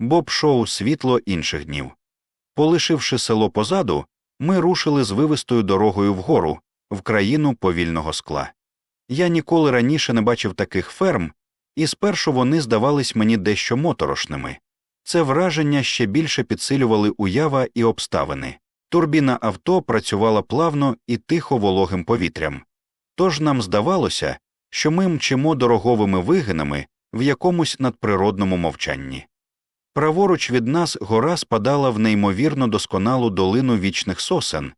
Боб шоу світло інших днів. Полишивши село позаду, ми рушили з вивистою дорогою вгору, в країну повільного скла. Я ніколи раніше не бачив таких ферм, і спершу вони здавались мені дещо моторошними. Це враження ще більше підсилювали уява і обставини. Турбіна авто працювала плавно і тихо вологим повітрям. Тож нам здавалося, що ми мчимо дороговими вигинами в якомусь надприродному мовчанні. Праворуч від нас гора спадала в неймовірно досконалу долину вічних сосен,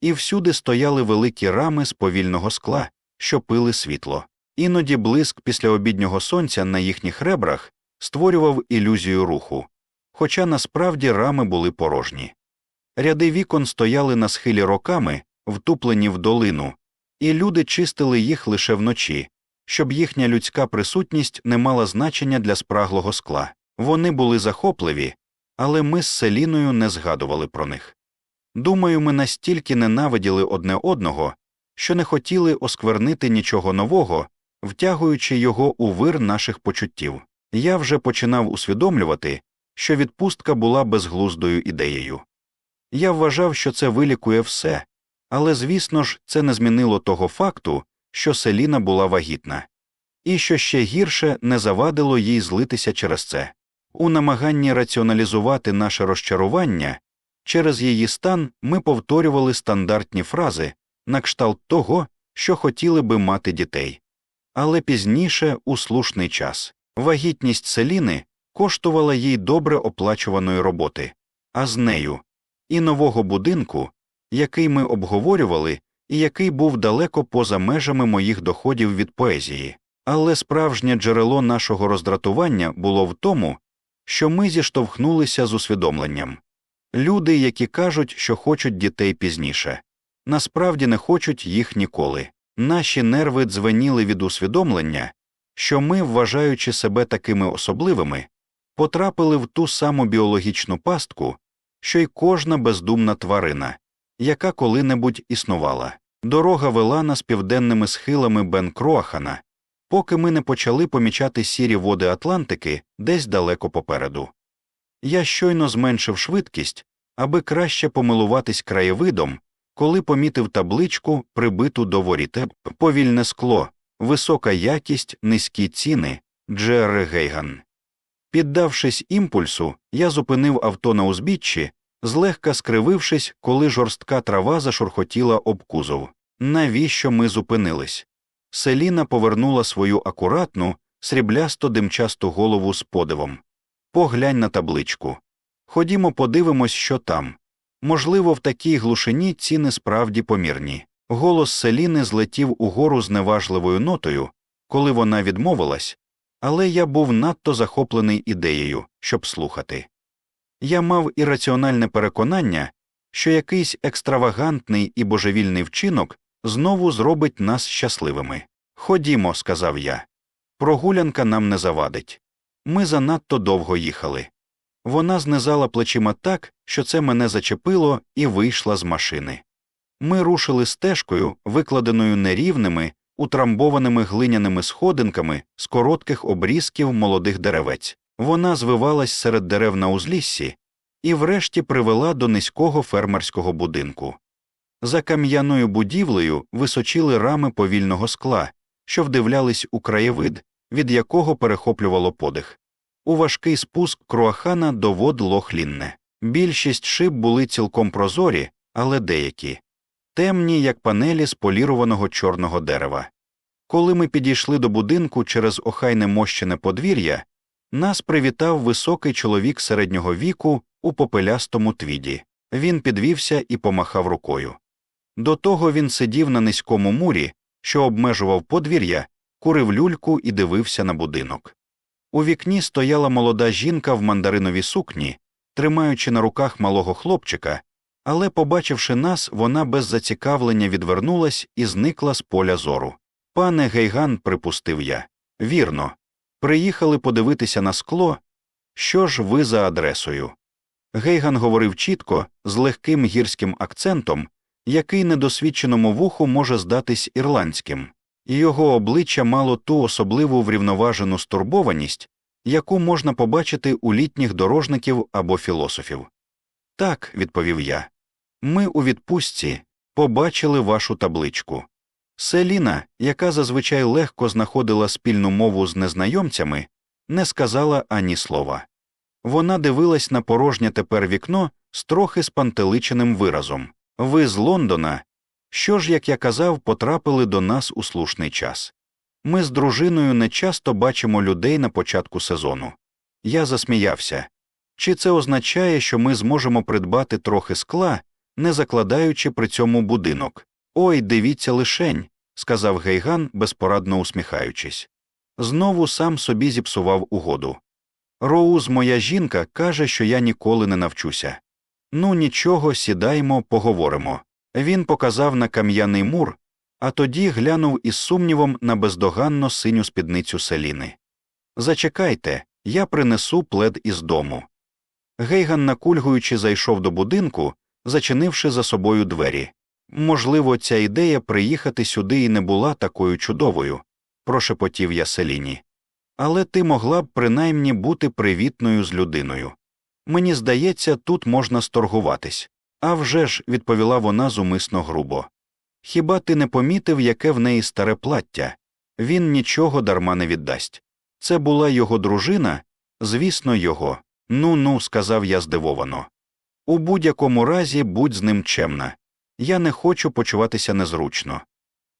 і всюди стояли великі рами з повільного скла, що пили світло. Іноді блиск після обіднього сонця на їхніх ребрах створював ілюзію руху, хоча насправді рами були порожні. Ряди вікон стояли на схилі роками, втуплені в долину, і люди чистили їх лише вночі, щоб їхня людська присутність не мала значення для спраглого скла. Вони були захопливі, але ми з Селіною не згадували про них. Думаю, ми настільки ненавиділи одне одного, що не хотіли осквернити нічого нового, втягуючи його у вир наших почуттів. Я вже починав усвідомлювати, що відпустка була безглуздою ідеєю. Я вважав, що це вилікує все, але, звісно ж, це не змінило того факту, що Селіна була вагітна, і що ще гірше не завадило їй злитися через це. У намаганні раціоналізувати наше розчарування через її стан ми повторювали стандартні фрази на кшталт того, що хотіли би мати дітей. Але пізніше, у слушний час, вагітність Селіни коштувала їй добре оплачуваної роботи, а з нею і нового будинку, який ми обговорювали і який був далеко поза межами моїх доходів від поезії. Але справжнє джерело нашого роздратування було в тому, що ми зіштовхнулися з усвідомленням люди, які кажуть, що хочуть дітей пізніше, насправді не хочуть їх ніколи. Наші нерви дзвеніли від усвідомлення, що ми, вважаючи себе такими особливими, потрапили в ту саму біологічну пастку, що й кожна бездумна тварина, яка коли-небудь існувала. Дорога вела нас південними схилами Бен Кроахана, поки ми не почали помічати сірі води Атлантики десь далеко попереду. Я щойно зменшив швидкість, аби краще помилуватись краєвидом, коли помітив табличку, прибиту до воріте, повільне скло, висока якість, низькі ціни, Джерри Гейган. Піддавшись імпульсу, я зупинив авто на узбіччі, злегка скривившись, коли жорстка трава зашурхотіла об кузов. Навіщо ми зупинились? Селіна повернула свою акуратну, сріблясто димчасту голову з подивом. Поглянь на табличку. Ходімо, подивимось, що там. Можливо, в такій глушині ціни справді помірні. Голос Селіни злетів угору з неважливою нотою, коли вона відмовилась, але я був надто захоплений ідеєю, щоб слухати. Я мав ірраціональне переконання, що якийсь екстравагантний і божевільний вчинок знову зробить нас щасливими. Ходімо, сказав я. Прогулянка нам не завадить. Ми занадто довго їхали. Вона знизала плечима так, що це мене зачепило, і вийшла з машини. Ми рушили стежкою, викладеною нерівними, утрамбованими глиняними сходинками з коротких обрізків молодих деревець. Вона звивалась серед дерев на узліссі і врешті привела до низького фермерського будинку. За кам'яною будівлею височили рами повільного скла, що вдивлялись у краєвид, від якого перехоплювало подих. У важкий спуск круахана до вод лохлінне. Більшість шиб були цілком прозорі, але деякі темні, як панелі з полірованого чорного дерева. Коли ми підійшли до будинку через охайне мощене подвір'я, нас привітав високий чоловік середнього віку у попелястому твіді. Він підвівся і помахав рукою. До того він сидів на низькому мурі, що обмежував подвір'я, курив люльку і дивився на будинок. У вікні стояла молода жінка в мандариновій сукні, тримаючи на руках малого хлопчика, але, побачивши нас, вона без зацікавлення відвернулась і зникла з поля зору. Пане Гейган, припустив я, вірно, приїхали подивитися на скло. Що ж ви за адресою? Гейган говорив чітко, з легким гірським акцентом, який недосвідченому вуху може здатись ірландським, і його обличчя мало ту особливу врівноважену стурбованість, яку можна побачити у літніх дорожників або філософів. Так, відповів я. Ми у відпустці побачили вашу табличку. Селіна, яка зазвичай легко знаходила спільну мову з незнайомцями, не сказала ані слова. Вона дивилась на порожнє тепер вікно з трохи спантеличеним виразом Ви з Лондона. Що ж, як я казав, потрапили до нас у слушний час. Ми з дружиною не часто бачимо людей на початку сезону. Я засміявся. Чи це означає, що ми зможемо придбати трохи скла, не закладаючи при цьому будинок? Ой, дивіться лишень, сказав Гейган, безпорадно усміхаючись. Знову сам собі зіпсував угоду. Роуз, моя жінка, каже, що я ніколи не навчуся. Ну, нічого, сідаймо, поговоримо. Він показав на кам'яний мур, а тоді глянув із сумнівом на бездоганно синю спідницю селіни. Зачекайте, я принесу плед із дому. Гейган, накульгуючи, зайшов до будинку, зачинивши за собою двері. Можливо, ця ідея приїхати сюди і не була такою чудовою, прошепотів я селіні. Але ти могла б принаймні бути привітною з людиною. Мені здається, тут можна сторгуватись. «А вже ж», – відповіла вона зумисно грубо. Хіба ти не помітив, яке в неї старе плаття? Він нічого дарма не віддасть. Це була його дружина? Звісно, його. Ну ну, сказав я здивовано. У будь-якому разі будь з ним чемна. Я не хочу почуватися незручно.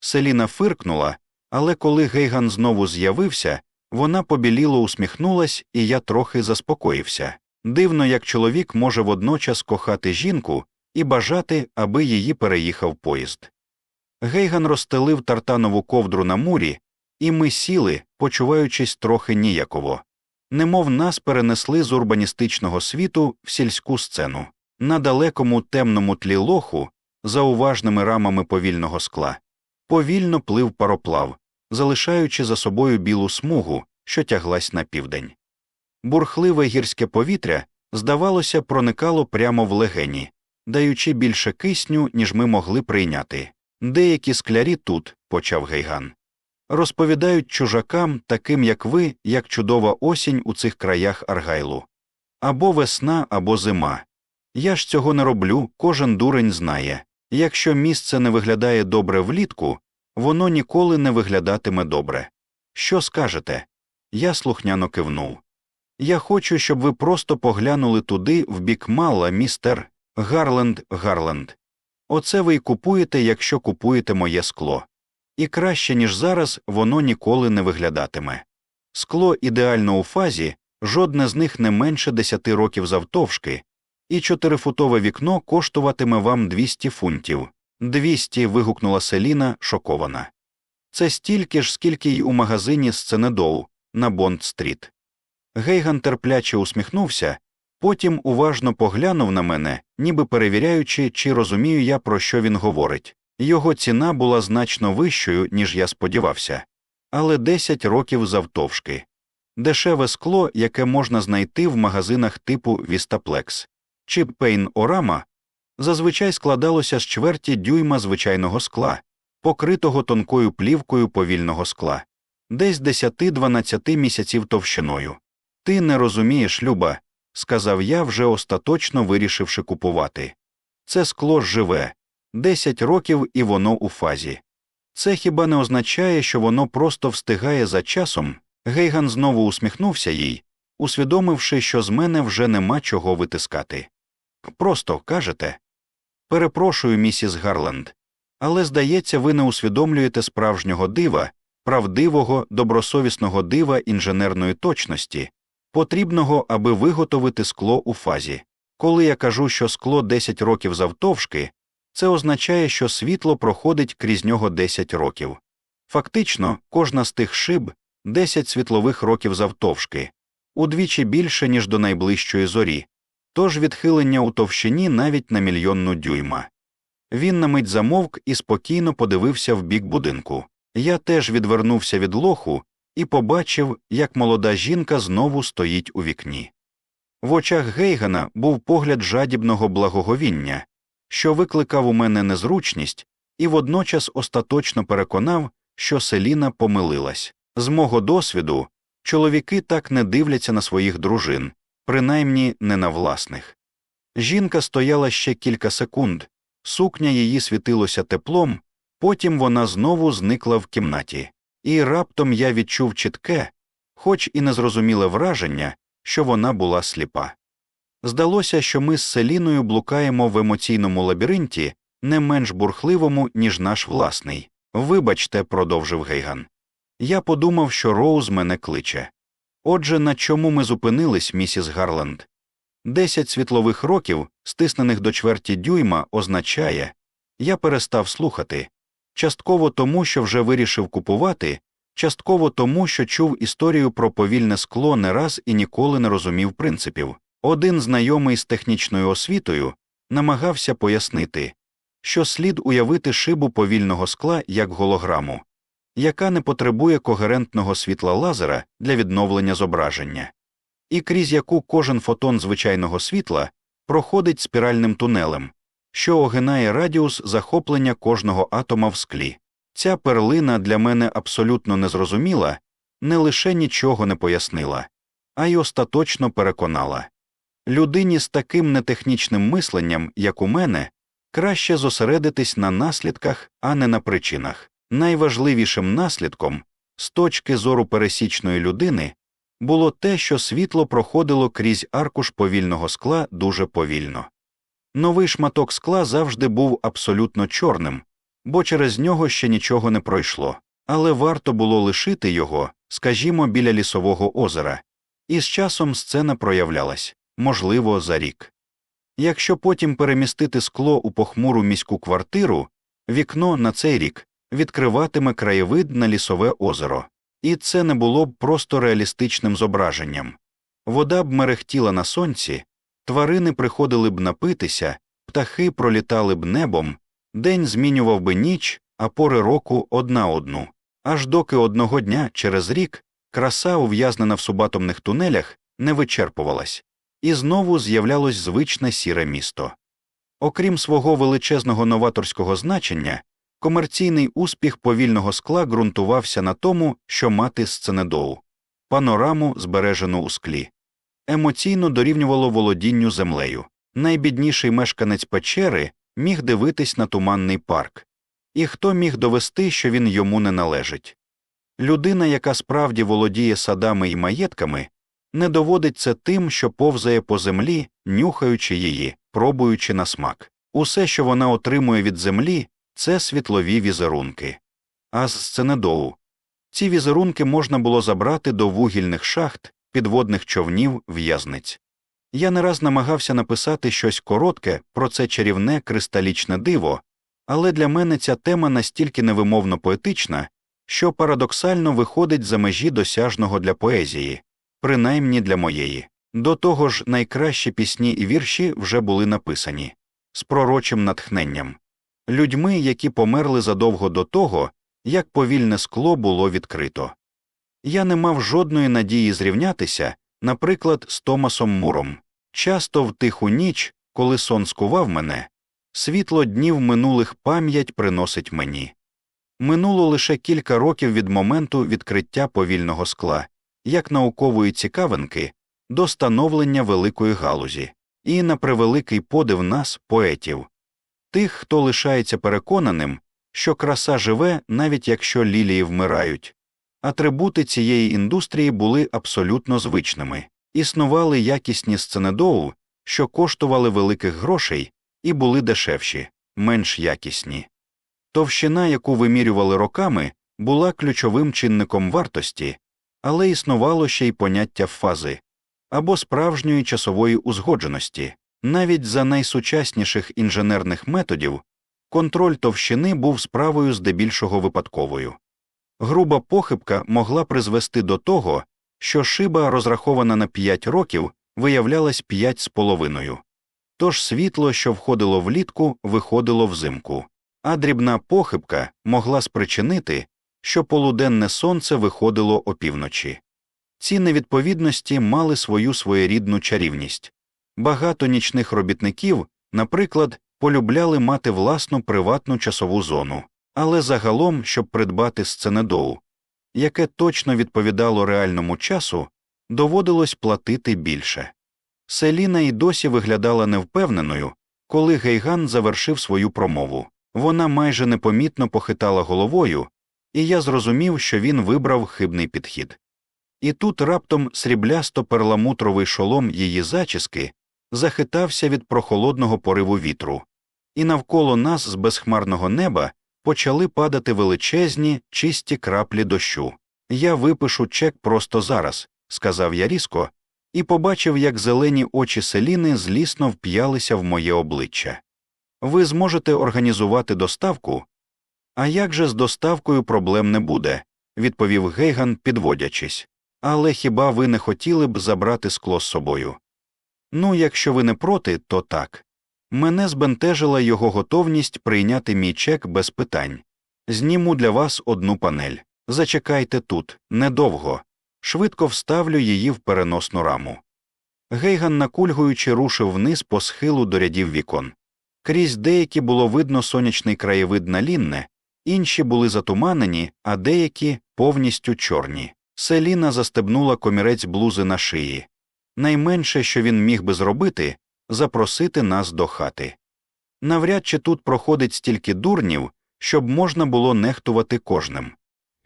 Селіна фиркнула, але коли Гейган знову з'явився, вона побіліло усміхнулась, і я трохи заспокоївся. Дивно, як чоловік може водночас кохати жінку і бажати, аби її переїхав поїзд. Гейган розстелив тартанову ковдру на мурі, і ми сіли, почуваючись трохи ніяково. Немов нас перенесли з урбаністичного світу в сільську сцену. На далекому темному тлі лоху, за уважними рамами повільного скла, повільно плив пароплав, залишаючи за собою білу смугу, що тяглась на південь. Бурхливе гірське повітря, здавалося, проникало прямо в легені, даючи більше кисню, ніж ми могли прийняти. Деякі склярі тут, почав Гейган, розповідають чужакам, таким як ви, як чудова осінь у цих краях Аргайлу. Або весна, або зима. Я ж цього не роблю, кожен дурень знає. Якщо місце не виглядає добре влітку, воно ніколи не виглядатиме добре. Що скажете? Я слухняно кивнув. Я хочу, щоб ви просто поглянули туди, в бік мала, містер Гарленд Гарленд. Оце ви й купуєте, якщо купуєте моє скло. І краще, ніж зараз, воно ніколи не виглядатиме. Скло ідеально у фазі, жодне з них не менше десяти років завтовшки, і чотирифутове вікно коштуватиме вам 200 фунтів. Двісті. вигукнула Селіна, шокована. Це стільки ж, скільки й у магазині Сценедоу на Бонд стріт. Гейган терпляче усміхнувся, потім уважно поглянув на мене, ніби перевіряючи, чи розумію я, про що він говорить. Його ціна була значно вищою, ніж я сподівався, але 10 років завтовшки. Дешеве скло, яке можна знайти в магазинах типу Вістаплекс чи Пейн Орама, зазвичай складалося з чверті дюйма звичайного скла, покритого тонкою плівкою повільного скла, десь 10-12 місяців товщиною. Ти не розумієш, Люба, сказав я, вже остаточно вирішивши купувати. Це скло живе, 10 років і воно у фазі. Це хіба не означає, що воно просто встигає за часом? Гейган знову усміхнувся їй, усвідомивши, що з мене вже нема чого витискати. Просто кажете перепрошую, місіс Гарленд, але здається, ви не усвідомлюєте справжнього дива, правдивого, добросовісного дива інженерної точності, потрібного, аби виготовити скло у фазі. Коли я кажу, що скло 10 років завтовшки, це означає, що світло проходить крізь нього 10 років. Фактично, кожна з тих шиб 10 світлових років завтовшки, удвічі більше, ніж до найближчої зорі, тож відхилення у товщині навіть на мільйонну дюйма. Він на мить замовк і спокійно подивився в бік будинку. Я теж відвернувся від лоху і побачив, як молода жінка знову стоїть у вікні. В очах Гейгана був погляд жадібного благоговіння, що викликав у мене незручність і водночас остаточно переконав, що Селіна помилилась. З мого досвіду Чоловіки так не дивляться на своїх дружин, принаймні не на власних. Жінка стояла ще кілька секунд, сукня її світилося теплом, потім вона знову зникла в кімнаті, і раптом я відчув чітке, хоч і незрозуміле враження, що вона була сліпа. Здалося, що ми з Селіною блукаємо в емоційному лабіринті, не менш бурхливому, ніж наш власний. Вибачте, продовжив Гейган. Я подумав, що Роуз мене кличе. Отже, на чому ми зупинились, місіс Гарленд? Десять світлових років, стиснених до чверті дюйма, означає я перестав слухати, частково тому, що вже вирішив купувати, частково тому, що чув історію про повільне скло не раз і ніколи не розумів принципів. Один знайомий з технічною освітою намагався пояснити, що слід уявити шибу повільного скла як голограму, яка не потребує когерентного світла лазера для відновлення зображення, і крізь яку кожен фотон звичайного світла проходить спіральним тунелем, що огинає радіус захоплення кожного атома в склі. Ця перлина для мене абсолютно незрозуміла, не лише нічого не пояснила, а й остаточно переконала. Людині з таким нетехнічним мисленням, як у мене, краще зосередитись на наслідках, а не на причинах. Найважливішим наслідком, з точки зору пересічної людини, було те, що світло проходило крізь аркуш повільного скла дуже повільно. Новий шматок скла завжди був абсолютно чорним, бо через нього ще нічого не пройшло, але варто було лишити його, скажімо, біля лісового озера, і з часом сцена проявлялась можливо, за рік. Якщо потім перемістити скло у похмуру міську квартиру, вікно на цей рік відкриватиме краєвид на лісове озеро, і це не було б просто реалістичним зображенням. Вода б мерехтіла на сонці, тварини приходили б напитися, птахи пролітали б небом, день змінював би ніч, а пори року одна одну, аж доки одного дня через рік краса, ув'язнена в субатомних тунелях, не вичерпувалась, і знову з'являлось звичне сіре місто. Окрім свого величезного новаторського значення, комерційний успіх повільного скла ґрунтувався на тому, що мати сценедоу, панораму, збережену у склі, емоційно дорівнювало володінню землею. Найбідніший мешканець печери міг дивитись на туманний парк, і хто міг довести, що він йому не належить. Людина, яка справді володіє садами і маєтками, не доводить це тим, що повзає по землі, нюхаючи її, пробуючи на смак. Усе, що вона отримує від землі, це світлові візерунки. А з сценедоу ці візерунки можна було забрати до вугільних шахт, підводних човнів, в'язниць. Я не раз намагався написати щось коротке про це чарівне кристалічне диво, але для мене ця тема настільки невимовно поетична, що парадоксально виходить за межі досяжного для поезії, принаймні для моєї. До того ж, найкращі пісні і вірші вже були написані з пророчим натхненням, людьми, які померли задовго до того, як повільне скло було відкрито. Я не мав жодної надії зрівнятися, наприклад, з Томасом Муром. Часто в тиху ніч, коли сон скував мене, світло днів минулих пам'ять приносить мені. Минуло лише кілька років від моменту відкриття повільного скла, як наукової цікавинки, до становлення великої галузі, і на превеликий подив нас, поетів, тих, хто лишається переконаним, що краса живе, навіть якщо лілії вмирають. Атрибути цієї індустрії були абсолютно звичними, існували якісні сценедоу, що коштували великих грошей і були дешевші, менш якісні. Товщина, яку вимірювали роками, була ключовим чинником вартості, але існувало ще й поняття фази або справжньої часової узгодженості. Навіть за найсучасніших інженерних методів контроль товщини був справою здебільшого випадковою. Груба похибка могла призвести до того, що шиба, розрахована на 5 років, виявлялась 5 з половиною. Тож світло, що входило влітку, виходило взимку, а дрібна похибка могла спричинити, що полуденне сонце виходило опівночі. Ці невідповідності мали свою своєрідну чарівність. Багато нічних робітників, наприклад, полюбляли мати власну приватну часову зону, але загалом, щоб придбати сценедоу, яке точно відповідало реальному часу, доводилось платити більше. Селіна й досі виглядала невпевненою, коли Гейган завершив свою промову. Вона майже непомітно похитала головою, і я зрозумів, що він вибрав хибний підхід. І тут раптом сріблясто перламутровий шолом її зачіски захитався від прохолодного пориву вітру, і навколо нас з безхмарного неба почали падати величезні, чисті краплі дощу. Я випишу чек просто зараз, сказав я різко, і побачив, як зелені очі селіни злісно вп'ялися в моє обличчя. Ви зможете організувати доставку? А як же з доставкою проблем не буде, відповів Гейган, підводячись. Але хіба ви не хотіли б забрати скло з собою? Ну, якщо ви не проти, то так. Мене збентежила його готовність прийняти мій чек без питань. Зніму для вас одну панель. Зачекайте тут, недовго. Швидко вставлю її в переносну раму. Гейган, накульгуючи, рушив вниз по схилу до рядів вікон. Крізь деякі було видно сонячний краєвид на лінне, інші були затуманені, а деякі повністю чорні. Селіна застебнула комірець блузи на шиї. Найменше, що він міг би зробити, запросити нас до хати. Навряд чи тут проходить стільки дурнів, щоб можна було нехтувати кожним.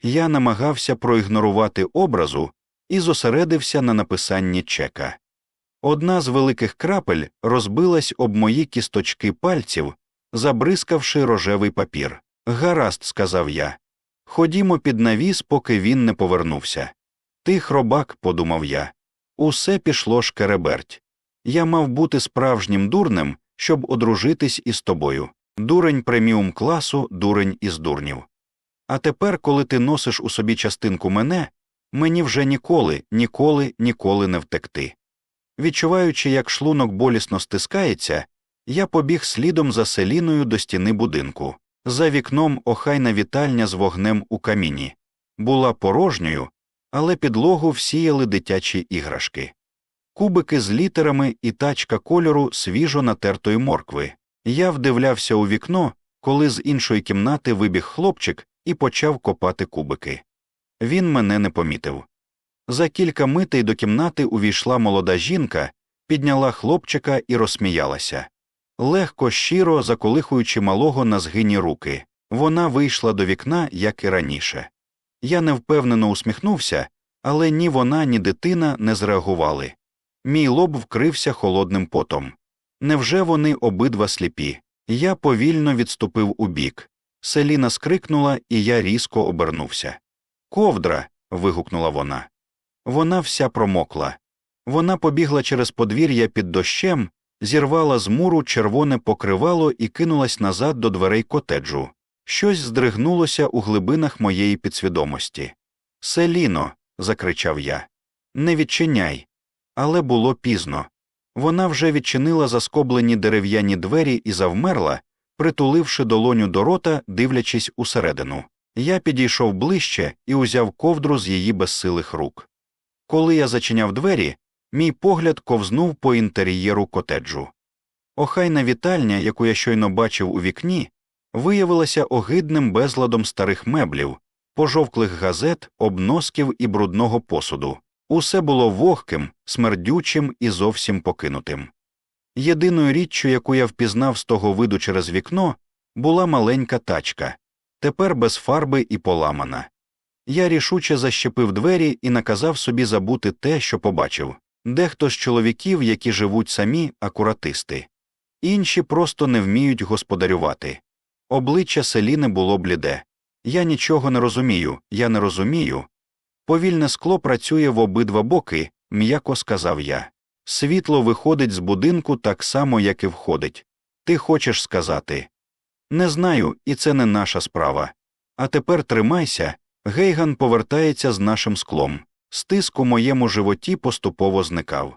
Я намагався проігнорувати образу і зосередився на написанні чека. Одна з великих крапель розбилась об мої кісточки пальців, забризкавши рожевий папір. Гаразд, сказав я. Ходімо під навіс, поки він не повернувся. Ти хробак, подумав я. Усе пішло шкереберть. Я мав бути справжнім дурнем, щоб одружитись із тобою. Дурень преміум класу, дурень із дурнів. А тепер, коли ти носиш у собі частинку мене, мені вже ніколи, ніколи, ніколи не втекти. Відчуваючи, як шлунок болісно стискається, я побіг слідом за селіною до стіни будинку. За вікном охайна вітальня з вогнем у каміні. Була порожньою, але підлогу всіяли дитячі іграшки. Кубики з літерами і тачка кольору свіжо натертої моркви. Я вдивлявся у вікно, коли з іншої кімнати вибіг хлопчик і почав копати кубики. Він мене не помітив. За кілька митей до кімнати увійшла молода жінка, підняла хлопчика і розсміялася. Легко, щиро заколихуючи малого на згині руки, вона вийшла до вікна, як і раніше. Я невпевнено усміхнувся, але ні вона, ні дитина не зреагували. Мій лоб вкрився холодним потом. Невже вони обидва сліпі? Я повільно відступив убік. Селіна скрикнула, і я різко обернувся. Ковдра. вигукнула вона. Вона вся промокла. Вона побігла через подвір'я під дощем, зірвала з муру червоне покривало і кинулась назад до дверей котеджу. Щось здригнулося у глибинах моєї підсвідомості. Селіно. закричав я. Не відчиняй. Але було пізно. Вона вже відчинила заскоблені дерев'яні двері і завмерла, притуливши долоню до рота, дивлячись усередину. Я підійшов ближче і узяв ковдру з її безсилих рук. Коли я зачиняв двері, мій погляд ковзнув по інтер'єру котеджу. Охайна вітальня, яку я щойно бачив у вікні, виявилася огидним безладом старих меблів, пожовклих газет, обносків і брудного посуду. Усе було вогким, смердючим і зовсім покинутим. Єдиною річчю, яку я впізнав з того виду через вікно, була маленька тачка, тепер без фарби і поламана. Я рішуче защепив двері і наказав собі забути те, що побачив дехто з чоловіків, які живуть самі, акуратисти, інші просто не вміють господарювати. Обличчя Селіни було бліде. Я нічого не розумію, я не розумію. Повільне скло працює в обидва боки, м'яко сказав я. Світло виходить з будинку так само, як і входить. Ти хочеш сказати. Не знаю, і це не наша справа. А тепер тримайся. Гейган повертається з нашим склом. Стиск у моєму животі поступово зникав.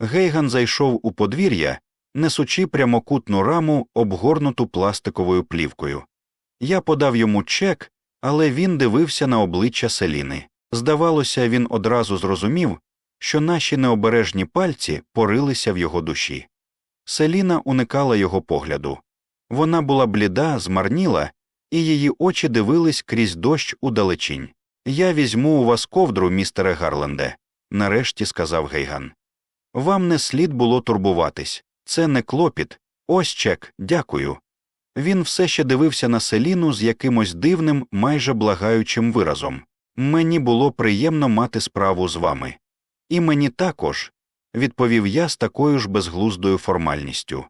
Гейган зайшов у подвір'я, несучи прямокутну раму, обгорнуту пластиковою плівкою. Я подав йому чек, але він дивився на обличчя Селіни. Здавалося, він одразу зрозумів, що наші необережні пальці порилися в його душі. Селіна уникала його погляду. Вона була бліда, змарніла, і її очі дивились крізь дощ удалечінь. Я візьму у вас ковдру, містере Гарленде, нарешті сказав Гейган. Вам не слід було турбуватись, це не клопіт. Ось чек, дякую. Він все ще дивився на селіну з якимось дивним, майже благаючим виразом. Мені було приємно мати справу з вами. І мені також, відповів я з такою ж безглуздою формальністю.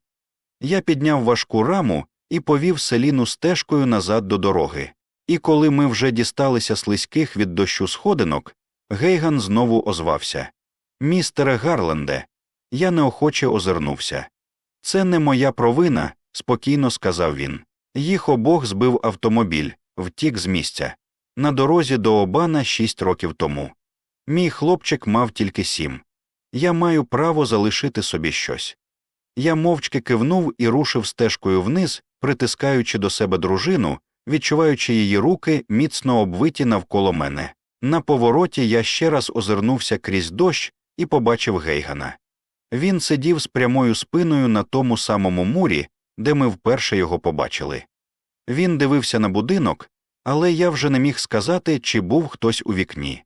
Я підняв важку раму і повів селіну стежкою назад до дороги. І коли ми вже дісталися слизьких від дощу сходинок, Гейган знову озвався Містере Гарленде, я неохоче озирнувся. Це не моя провина, спокійно сказав він. Їх обох збив автомобіль, втік з місця. На дорозі до Обана шість років тому. Мій хлопчик мав тільки сім. Я маю право залишити собі щось. Я мовчки кивнув і рушив стежкою вниз, притискаючи до себе дружину, відчуваючи її руки, міцно обвиті навколо мене. На повороті я ще раз озирнувся крізь дощ і побачив Гейгана. Він сидів з прямою спиною на тому самому мурі, де ми вперше його побачили. Він дивився на будинок, але я вже не міг сказати, чи був хтось у вікні.